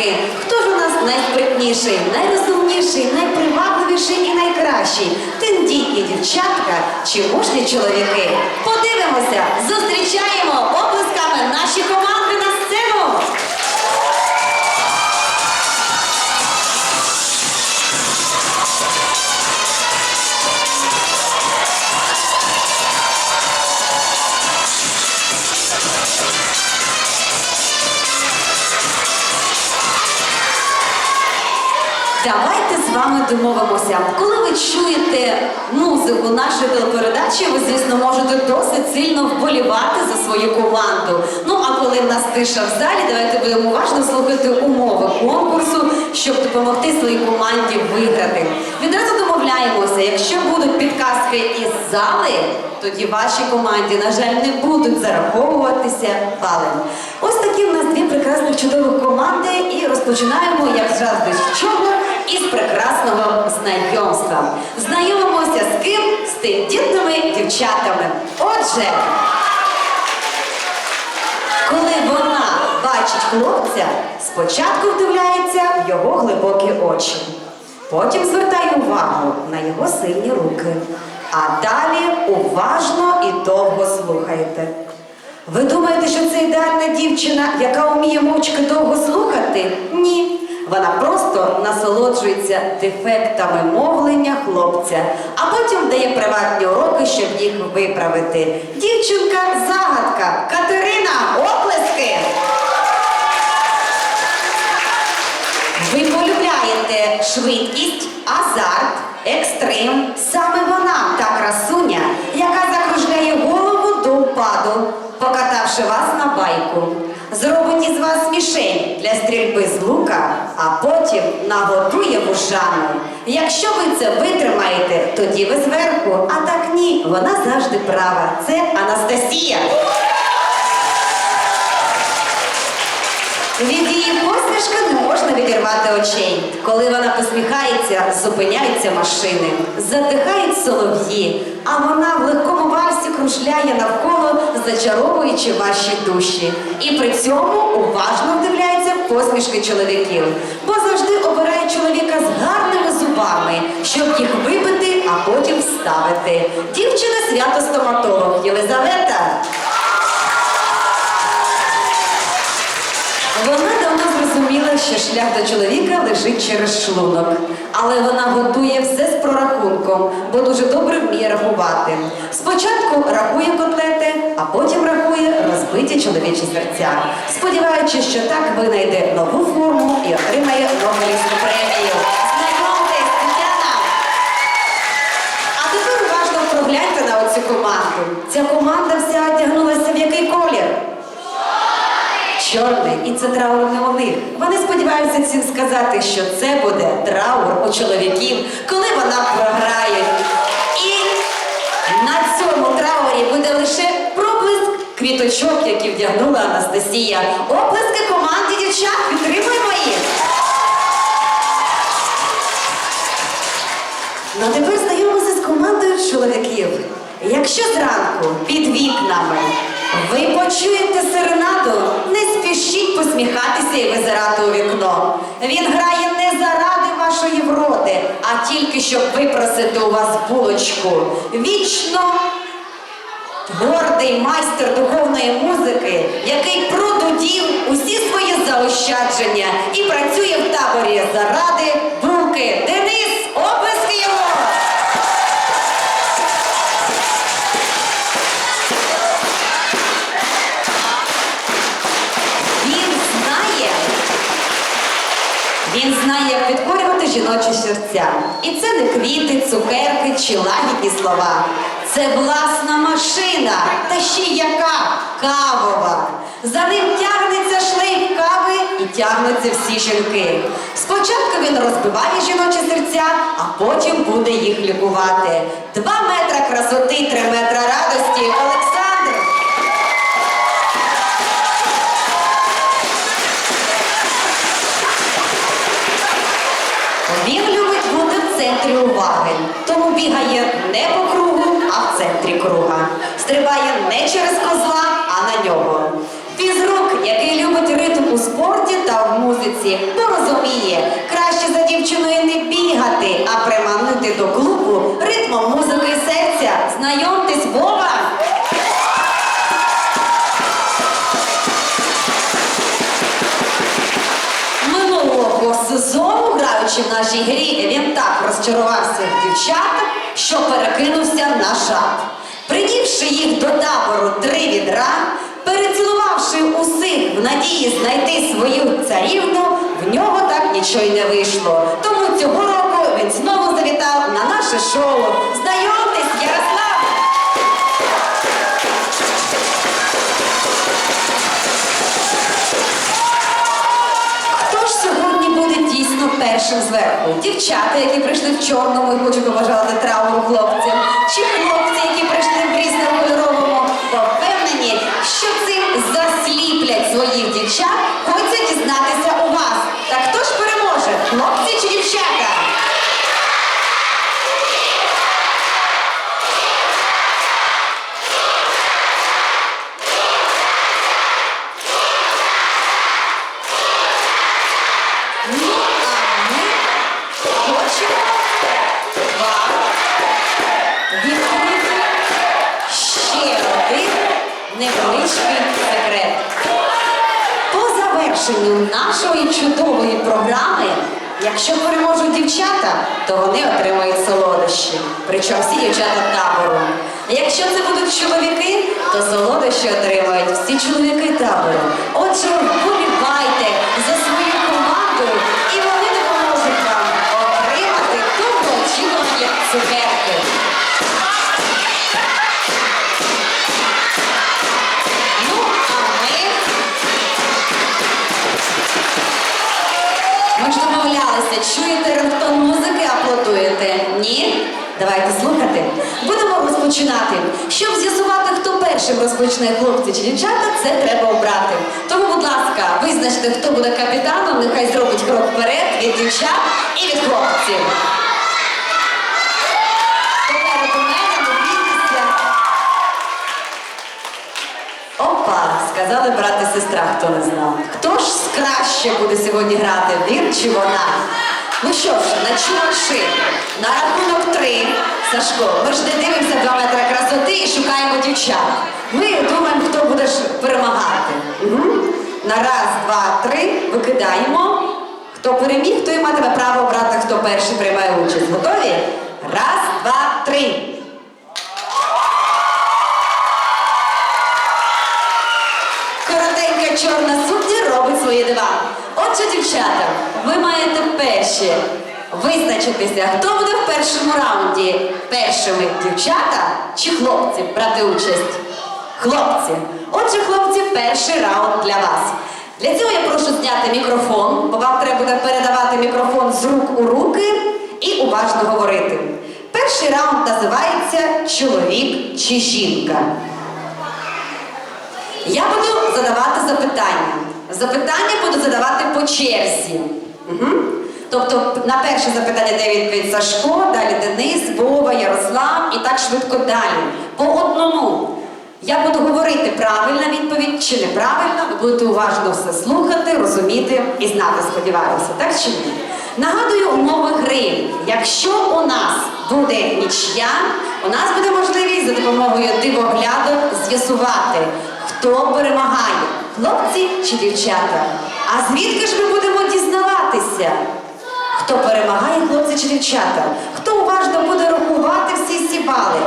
підказки. Хто ж у нас найспритніший, найрозумніший, найпривабливіший і найкращий? Тендітні дівчатка чи мужні чоловіки? Подивимося, зустрічаємо оплесками наші команди Давайте з вами домовимося. Коли ви чуєте музику нашої телепередачі, ви, звісно, можете досить сильно вболівати за свою команду. Ну а коли в нас тиша в залі, давайте будемо уважно слухати умови конкурсу, щоб допомогти своїй команді виграти. Відразу домовляємося, якщо будуть підказки із зали, тоді вашій команді, на жаль, не будуть зараховуватися бали. Ось такі в нас дві прекрасних чудових команди, і розпочинаємо, як завжди, з чого? Із прекрасного знайомства. Знайомимося з ким? З тендітними дівчатами. Отже, коли вона бачить хлопця, спочатку вдивляється в його глибокі очі. Потім звертає увагу на його сильні руки. А далі уважно і довго слухаєте. Ви думаєте, що це ідеальна дівчина, яка вміє мовчки довго слухати? Ні. Вона просто насолоджується дефектами мовлення хлопця, а потім дає приватні уроки, щоб їх виправити. Дівчинка загадка. Катерина, оплески! Ви полюбляєте швидкість, азарт, екстрим. Саме вона та красуня, яка закружляє голову до упаду, покатавши вас на байку. Зробить із вас мішень для стрільби з лука, а потім нагодує вушами. Якщо ви це витримаєте, тоді ви зверху. А так ні, вона завжди права. Це Анастасія. Від її посмішки не можна відірвати очей. Коли вона посміхається, зупиняються машини, затихають солов'ї, а вона в легкому вальсі крушляє навколо, зачаровуючи ваші душі. І при цьому уважно вдивляється посмішки чоловіків, бо завжди обирає чоловіка з гарними зубами, щоб їх вибити, а потім вставити. Дівчина свято стоматолог Єлизавета. Що шлях до чоловіка лежить через шлунок. Але вона готує все з прорахунком, бо дуже добре вміє рахувати. Спочатку рахує котлети, а потім рахує розбиті чоловічі серця, сподіваючись, що так винайде нову форму і отримає Нобелівську премію. Знайомтесь! А тепер уважно прогляньте на оцю команду. Ця команда вся одягнулася в який колір? Чорний, і це траур не у них. Вони сподіваються всім сказати, що це буде траур у чоловіків, коли вона програє. І на цьому траурі буде лише проблиск квіточок, які вдягнула Анастасія. Оплески команді дівчат, підтримуємо їх. Ну тепер знайомимося з командою чоловіків. Якщо зранку під вікнами ви почуєте серенаду, не спішіть посміхатися і визирати у вікно. Він грає не заради вашої вроди, а тільки щоб випросити у вас булочку. Вічно гордий майстер духовної музики, який продудів усі свої заощадження і працює в таборі заради булки. Жіночі серця. І це не квіти, цукерки чи лагідні слова. Це власна машина, та ще яка кавова. За ним тягнеться шлейф кави і тягнуться всі жінки. Спочатку він розбиває жіночі серця, а потім буде їх лікувати. Два метра красоти, три метра радості. Олександр. Він любить бути в центрі уваги, тому бігає не по кругу, а в центрі круга. Стрибає не через козла, а на нього. Фізрук, який любить зловить ритм у спорті та в музиці, бо розуміє, краще за дівчиною не бігати, а приманити до клубу ритмом музики серця. Знайомтесь, Вова! Минулого сезону, граючи в нашій грі, він так розчарувався в дівчатах, що перекинувся на шаг. Привівши їх до табору три відра, перецілувавши усіх в надії знайти свою царівну, в нього так нічого й не вийшло. Тому цього року він знову завітав на наше шоу. Знайомтесь, Ярослав! Хто ж сьогодні буде дійсно першим зверху? Дівчата, які прийшли в чорному і хочуть побажати травму хлопцям, чи хлопці, які прийшли в різнокольоровому, впевнені, що цим засліплять своїх дівчат, хочеться дізнатися завершенню нашої чудової програми, якщо переможуть дівчата, то вони отримають солодощі. Причому всі дівчата табору. Якщо це будуть чоловіки, то солодощі отримають всі чоловіки табору. Отже, вболівайте за свою команду, і вони допоможуть вам отримати довгоочікувані цукерки. Ми домовлялися, чуєте рингтон музики, аплодуєте? Ні? Давайте слухати. Будемо розпочинати. Щоб з'ясувати, хто першим розпочне хлопці чи дівчата, це треба обрати. Тому, будь ласка, визначте, хто буде капітаном, нехай зробить крок вперед від дівчат і від хлопців. Опа, сказали брат і сестра, хто не знав. Хто ж краще буде сьогодні грати, він чи вона? Ну що ж, начувши, на рахунок три, Сашко, ми ж не дивимося два метри красоти і шукаємо дівчат. Ми думаємо, хто буде перемагати. Угу. На раз, два, три викидаємо. Хто переміг, той матиме право обрати, хто перший приймає участь. Готові? Раз, два, три. Перші визначитися, хто буде в першому раунді. Першими дівчата чи хлопці брати участь? Хлопці. Отже, хлопці, перший раунд для вас. Для цього я прошу зняти мікрофон, бо вам треба буде передавати мікрофон з рук у руки і уважно говорити. Перший раунд називається Чоловік чи жінка. Я буду задавати запитання. Запитання буду задавати по черзі. Угу. Тобто на перше запитання дає відповідь Сашко, далі Денис, Вова, Ярослав і так швидко далі. По одному. Я буду говорити правильна відповідь чи неправильно. Ви будете уважно все слухати, розуміти і знати, сподіваюся, так чи ні? Нагадую умови гри. Якщо у нас буде нічия, у нас буде можливість за допомогою дивоглядок з'ясувати, хто перемагає, хлопці чи дівчата. А звідки ж ми будемо дізнаватися? Хто перемагає, хлопці чи дівчата? Хто уважно буде рахувати всі ці бали?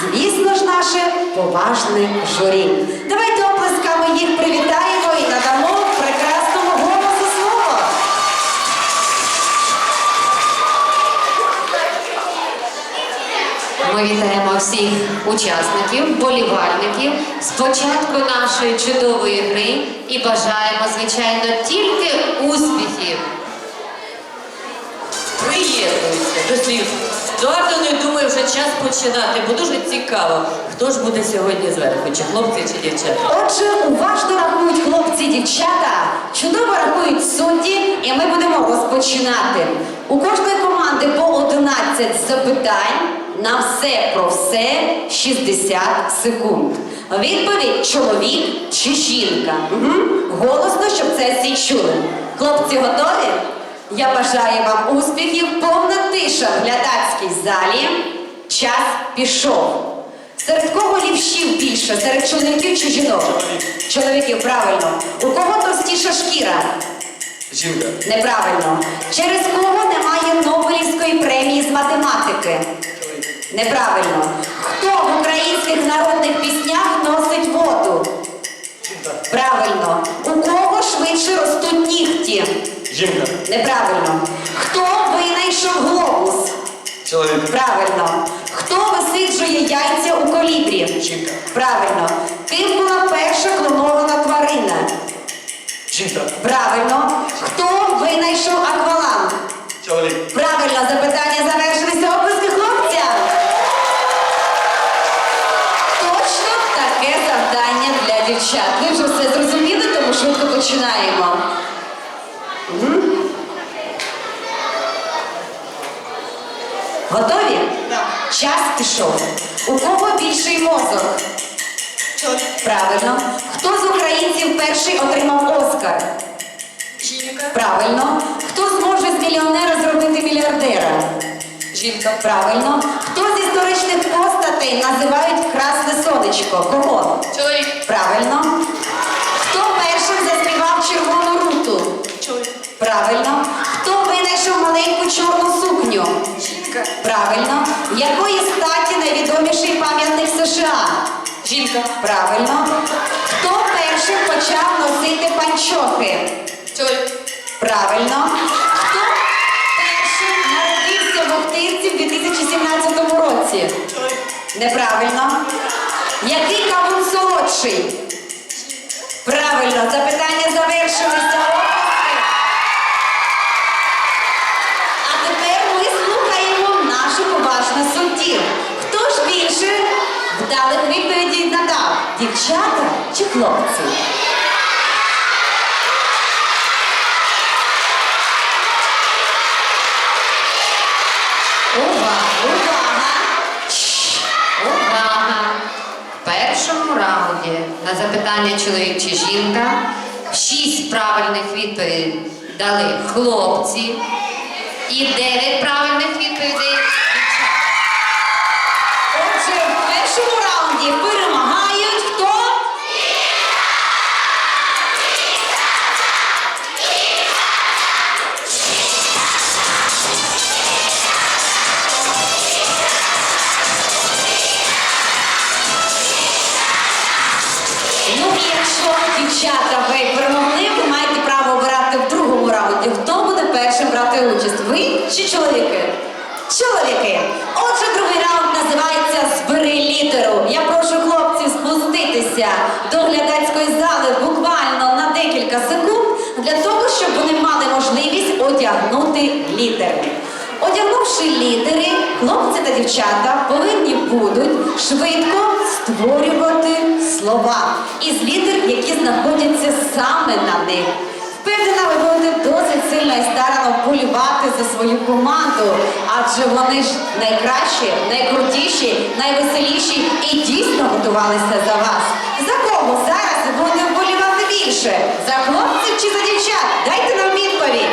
Звісно ж, наше поважне журі. Давайте оплесками їх привітаємо і надамо прекрасному голосу слово. Ми вітаємо всіх учасників, болівальників з початку нашої чудової гри і бажаємо, звичайно, тільки успіхів. Приєднуюся до слів. Ну думаю, вже час починати, бо дуже цікаво, хто ж буде сьогодні зверху, чи хлопці, чи дівчата. Отже, уважно рахують хлопці дівчата, чудово рахують судді, і ми будемо розпочинати. У кожної команди по 11 запитань. На все про все 60 секунд. Відповідь чоловік чи жінка. Угу. Голосно, щоб це всі чули. Хлопці готові? Я бажаю вам успіхів, повна тиша в глядацькій залі. Час пішов. Серед кого лівшів більше? Серед чоловіків чи жінок? Чоловіків, правильно. У кого товстіша шкіра? Жінка. Неправильно. Через кого немає Нобелівської премії з математики? Неправильно. Хто в українських народних піснях носить воду? Правильно. У кого швидше ростуть нігті? Жінка. Неправильно. Хто винайшов глобус? Чоловік. Правильно. Хто висиджує яйця у колібрі? Жінка. Правильно. Ким була перша клонована тварина? Жінка. Правильно. Хто винайшов акваланг? Чоловік. Правильно, запитання завершилися описки хлопця. Точно таке завдання для дівчат. Ви вже все зрозуміли, тому швидко починаємо. Готові? Час пішов. У кого більший мозок? Правильно. Хто з українців перший отримав Оскар? Жінка. Правильно. Хто зможе з мільйонера зробити мільярдера? Жінка. Правильно. Хто з історичних постатей називають красне сонечко? Кого? Чоловік. Правильно. Хто першим заспівав червону руту? Правильно. Хто винайшов маленьку чорну сукню? Правильно. Якої статі найвідоміший пам'ятник США? Жінка. Правильно. Хто першим почав носити панчохи? Чоловік. Правильно. Хто першим народився в Охтирці в 2017 році? Неправильно. Який кавун солодший? Правильно. Запитання завершилися. Оплески. А тепер ми слухаємо нашу поважну суддів. Хто ж більше вдалих відповідей надав? Дівчата чи хлопці? Увага! Увага! Увага! Першому раунді на запитання чоловік чи жінка шість правильних відповідей дали хлопці і дев'ять правильних брати участь? Ви чи чоловіки? Чоловіки. Отже, другий раунд називається Збери літеру. Я прошу хлопців спуститися до глядацької зали буквально на декілька секунд для того, щоб вони мали можливість одягнути літери. Одягнувши літери, хлопці та дівчата повинні будуть швидко створювати слова із літер, які знаходяться саме на них. Впевнена, ви будете досить сильно і старано вболівати за свою команду, адже вони ж найкращі, найкрутіші, найвеселіші і дійсно готувалися за вас. За кого зараз ви будете вболівати більше? За хлопців чи за дівчат? Дайте нам відповідь.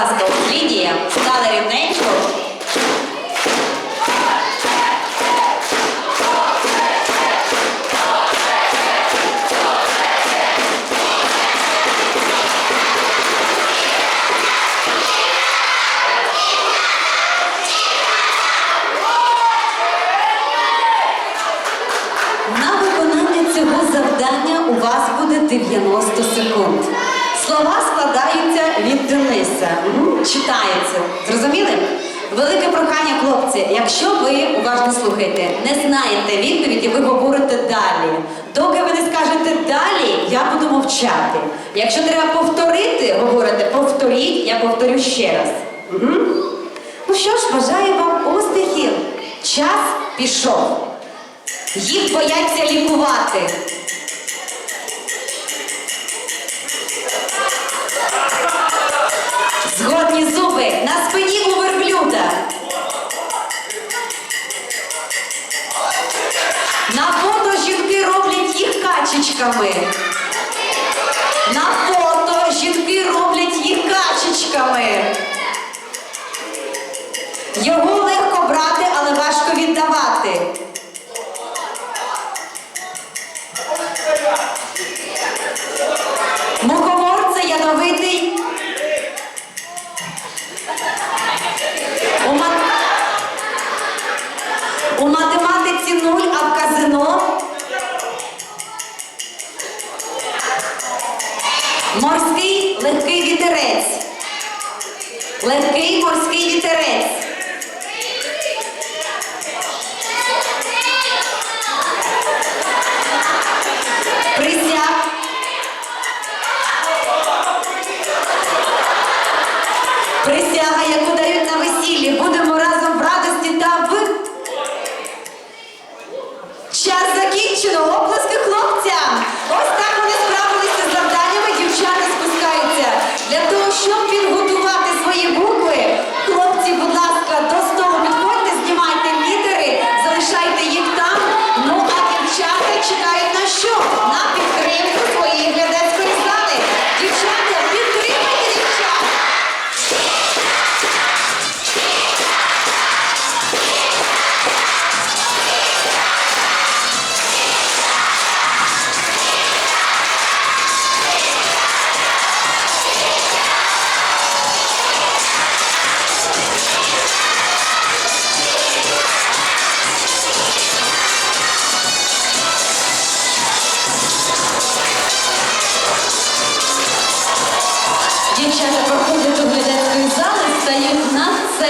Ласка, ось лінія. Стали рівненько. На виконання 90 секунд. Слова від Читається. Зрозуміли? Велике прохання, хлопці, якщо ви уважно слухаєте, не знаєте відповіді, ви говорите далі. Доки ви не скажете далі, я буду мовчати. Якщо треба повторити, говорите повторіть, я повторю ще раз. Мгм. Ну що ж, бажаю вам успіхів. Час пішов. Їх бояться лікувати. Згодні зуби на спині у верблюда. На фото жінки роблять їх качечками. На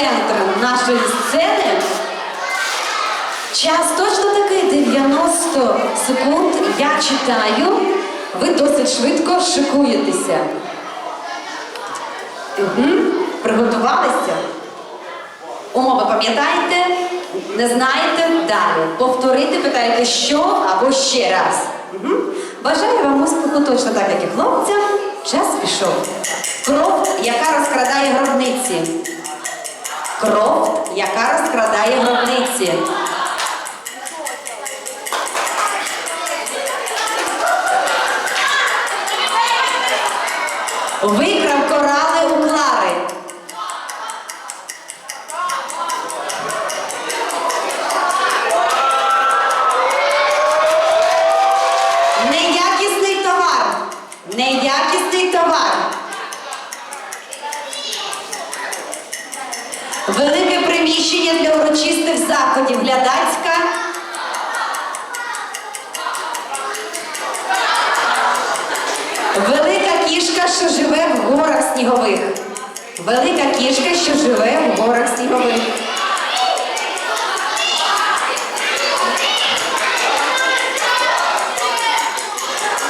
центром нашої сцени. Час точно такий 90 секунд. Я читаю. Ви досить швидко шикуєтеся. Угу. Приготувалися? Умови пам'ятаєте? Не знаєте? Далі. Повторити, питаєте, що або ще раз. Угу. Бажаю вам успіху точно так, як і хлопцям. Час пішов. Кров, яка розкрадає гробниці. Кров, яка розкрадає гробниці. Викрав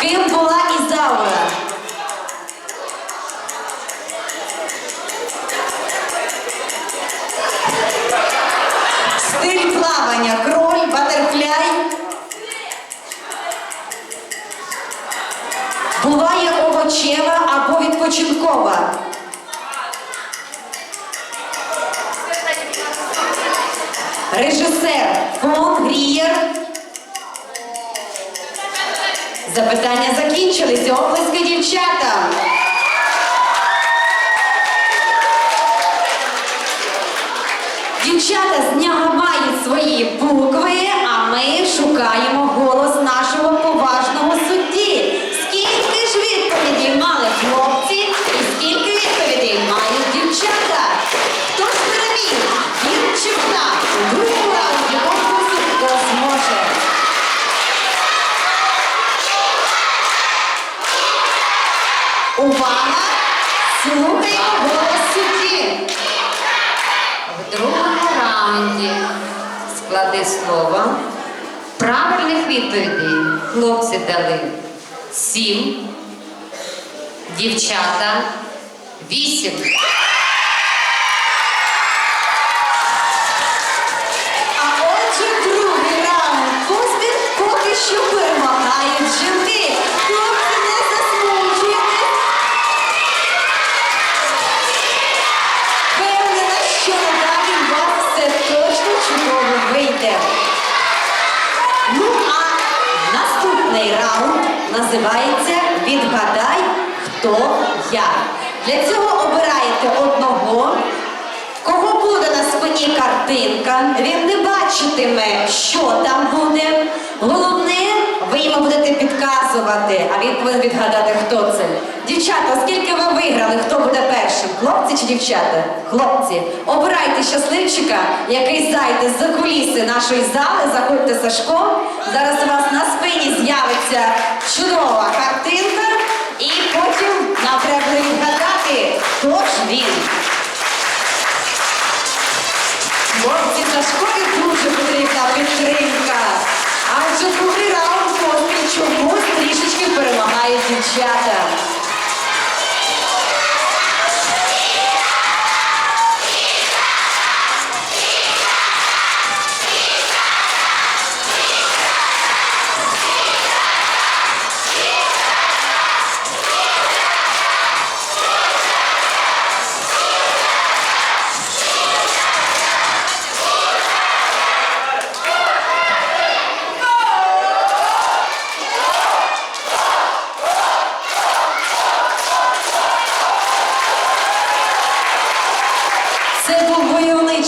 Ким була Відповідей хлопці дали сім, дівчата вісім. Називається Відгадай, хто я. Для цього обираєте одного. Кого буде на спині картинка, він не бачитиме, що там буде. Головне, йому будете підказувати, а він повинен відгадати, хто це. Дівчата, оскільки ви виграли, хто буде першим? Хлопці чи дівчата? Хлопці, обирайте щасливчика, який зайде за куліси нашої зали, заходьте Сашко. Зараз у вас на спині з'явиться чудова картинка, і потім нам треба відгадати, хто ж він. Хлопці Сашкові дуже потрібна підтримка. Адже другий поспіль чомусь трішечки перемагають дівчата.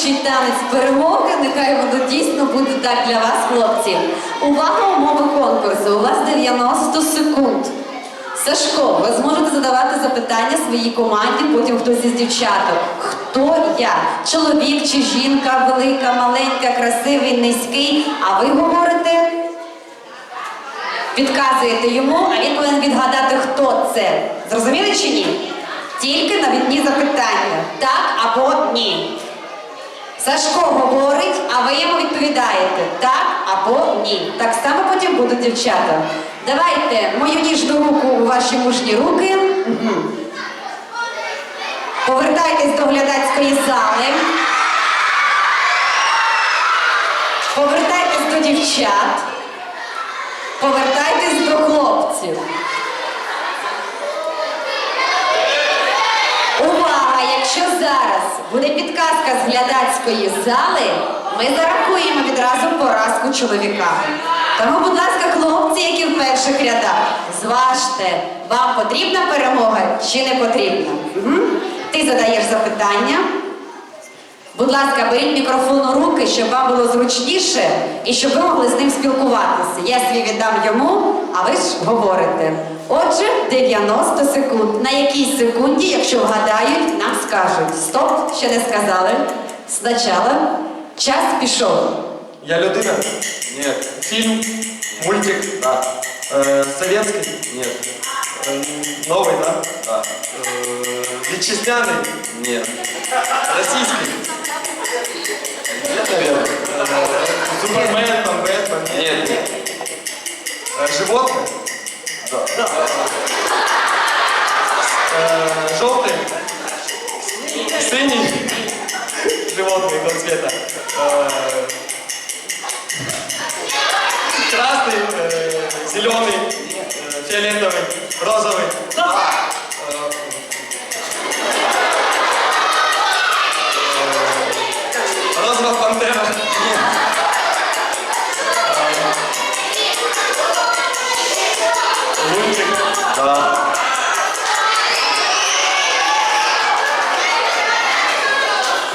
Войовничий танець перемоги. Нехай воно дійсно буде так для вас, хлопці. Увага, умови конкурсу. У вас 90 секунд. Сашко, ви зможете задавати запитання своїй команді, потім хтось із дівчаток. Хто я? Чоловік чи жінка, велика, маленька, красивий, низький. А ви говорите, підказуєте йому, а він повинен відгадати, хто це. Зрозуміли чи ні? Тільки навідні запитання. Так або ні. Сашко говорить, а ви йому відповідаєте так або ні. Так само потім будуть дівчата. Давайте мою ніжну руку у ваші мужні руки. Повертайтесь до глядацької зали. Повертайтесь до дівчат. Повертайтесь до хлопців. Увага! Якщо зараз буде підказка з глядацької зали, ми зарахуємо відразу поразку чоловікам. Тому, будь ласка, хлопці, які в перших рядах, зважте, вам потрібна перемога чи не потрібна? Угу. Ти задаєш запитання. Будь ласка, беріть мікрофон у руки, щоб вам було зручніше і щоб ви могли з ним спілкуватися. Я свій віддам йому, а ви ж говорите. Отже, 90 секунд. На якій секунді, якщо вгадають, нам скажуть. Стоп, ще не сказали. Спочатку час пішов. Я людина? Нет. Фильм? Мультик? Да. Э, советский? Нет. Э, новый, да? Да. Э, вичесняный? Нет. Российский? Нет, наверное. Э, Супермен, там, Бэтмен? Нет, нет. Э, животное? Да. Э, желтый? Синий? Животные, какого цвета? Э, Красный, э, зеленый, э, фиолетовый, розовый.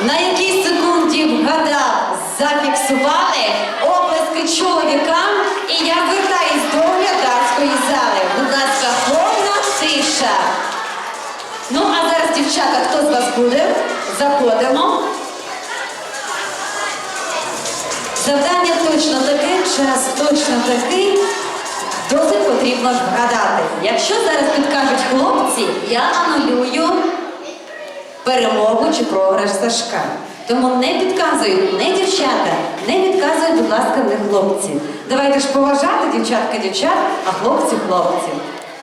На якій секунді вгадав, зафіксували оплески чоловікам, і я звертаюсь до глядацької зали. Будь ласка, повна тиша. Ну, а зараз, дівчата, хто з вас буде? Заходимо. Завдання точно таке, час точно такий. Досить потрібно ж вгадати. Якщо зараз підкажуть хлопці, я анулюю перемогу чи програш Сашка. Тому не підказують не дівчата, не підказують, будь ласка, не хлопці. Давайте ж поважати дівчатка дівчат, а хлопці хлопців.